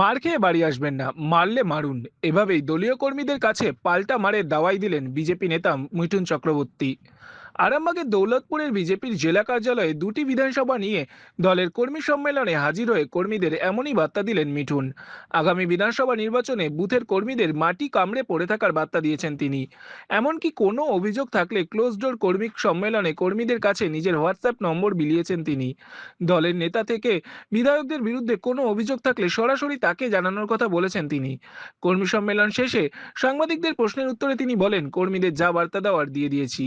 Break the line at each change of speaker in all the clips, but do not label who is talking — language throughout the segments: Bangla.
মার খেয়ে বাড়ি আসবেন না, মারলে মারুন। এভাবেই দলীয় কর্মীদের কাছে পাল্টা মারের দাওয়াই দিলেন বিজেপি নেতা মিঠুন চক্রবর্তী। আরামবাগের দৌলতপুরের বিজেপির জেলা কার্যালয়ে দুটি বিধানসভা নিয়ে দলের কর্মী সম্মেলনে হাজির হয়ে কর্মীদের এমনই বার্তা দিলেন মিঠুন। আগামী বিধানসভা নির্বাচনে বুথের কর্মীদের মাটি কামড়ে পড়ে থাকার বার্তা দিয়েছেন তিনি। এমনকি কোনো অভিযোগ থাকলে ক্লোজ ডোর কর্মী সম্মেলনে কর্মীদের কাছে নিজের হোয়াটসঅ্যাপ নম্বর বিলিয়েছেন তিনি। দলের নেতা থেকে বিধায়কদের বিরুদ্ধে কোনো অভিযোগ থাকলে সরাসরি তাকে জানানোর কথা বলেছেন তিনি। কর্মী সম্মেলন শেষে সাংবাদিকদের প্রশ্নের উত্তরে তিনি বলেন, কর্মীদের যা বার্তা দেওয়ার দিয়ে দিয়েছি।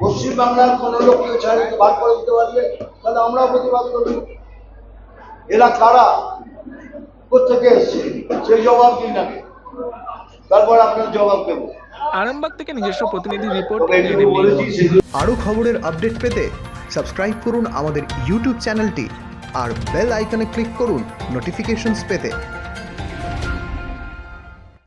পশ্চিমবাংলার কোন লোককে ছাড় বার করে দিতে পারলে তাহলে আমরাও প্রতিবাদ করব। এরা কারা? কোথেকে এসছে? সেই জবাব দিন আগে তারপর আপনার জবাব দেবো।
আরামবাগ থেকে নিজস্ব প্রতিনিধি রিপোর্ট
আরও খবরের আপডেট পেতে সাবস্ক্রাইব করুন আমাদের ইউটিউব চ্যানেলটি আর বেল আইকনে ক্লিক করুন নোটিফিকেশনস পেতে।